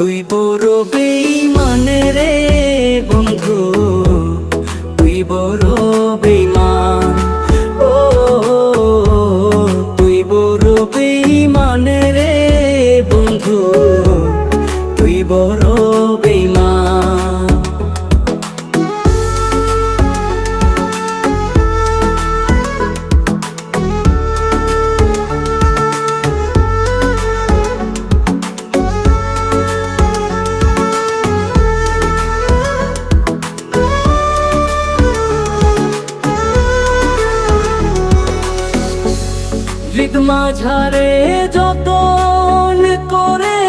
তুই বড় বেইমান রে বন্ধু, তুই বড় বেইমান ও, তুই বড় বেইমান রে বন্ধু, তুই বড় রিদমা ঝাড়ে যতন করে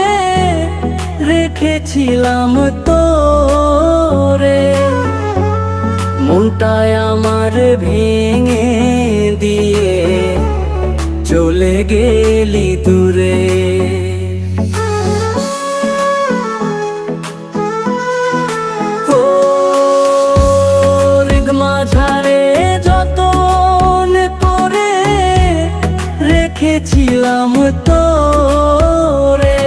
রেখেছিলাম তোরে। মনটায় আমার ভেঙে দিয়ে চলে গেলি দূরে। ও রেখেছিলাম তোরে।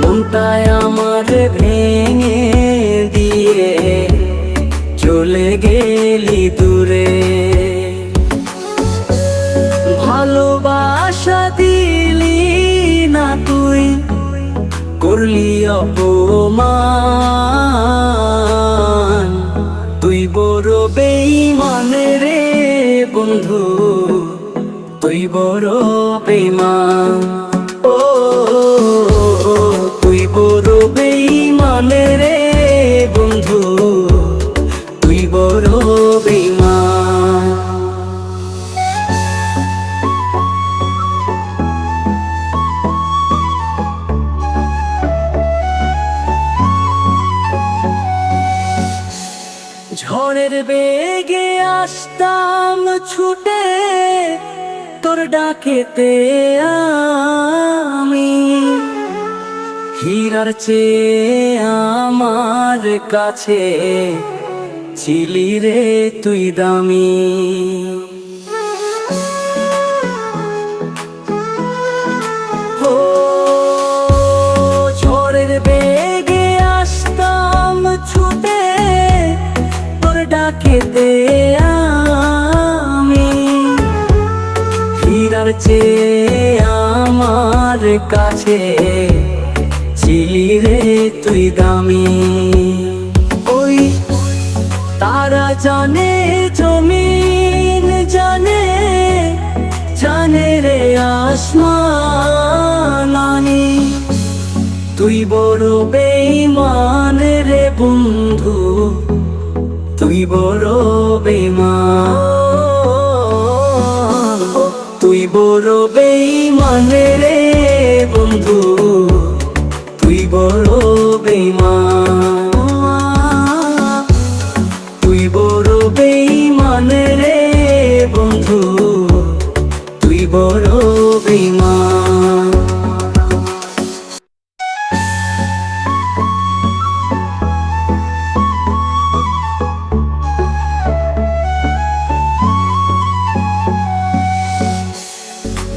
মনটায় আমার ভেঙে দিয়ে চলে গেলি দূরে। ভালোবাসা দিলি না তুই, করলি অপমান। তুই বড় বেইমান ও, তুই বড় বেইমান রে বন্ধু। তুই বড় বেইমান ঝড়ের বেগে আসতাম ছুটে তোর ডাকেতে আমি। হীরার চেয়ে আমার কাছে ছিলি রে তুই দামি। হীরার চেয়ে আমার কাছে ছিলি রে তুই দামি। ওই তারা জানে জমিন, জানে জানে রে আসমানি তুই বড় বেইমান রে বন্ধু, তুই বড় তুই বড় বেইমান রে বন্ধু।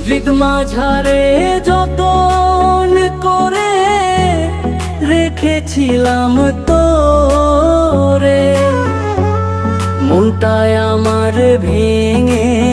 রিদমা ঝাড়ে যতন করে রেখেছিলাম তোরে। মনটায় আমার ভেঙে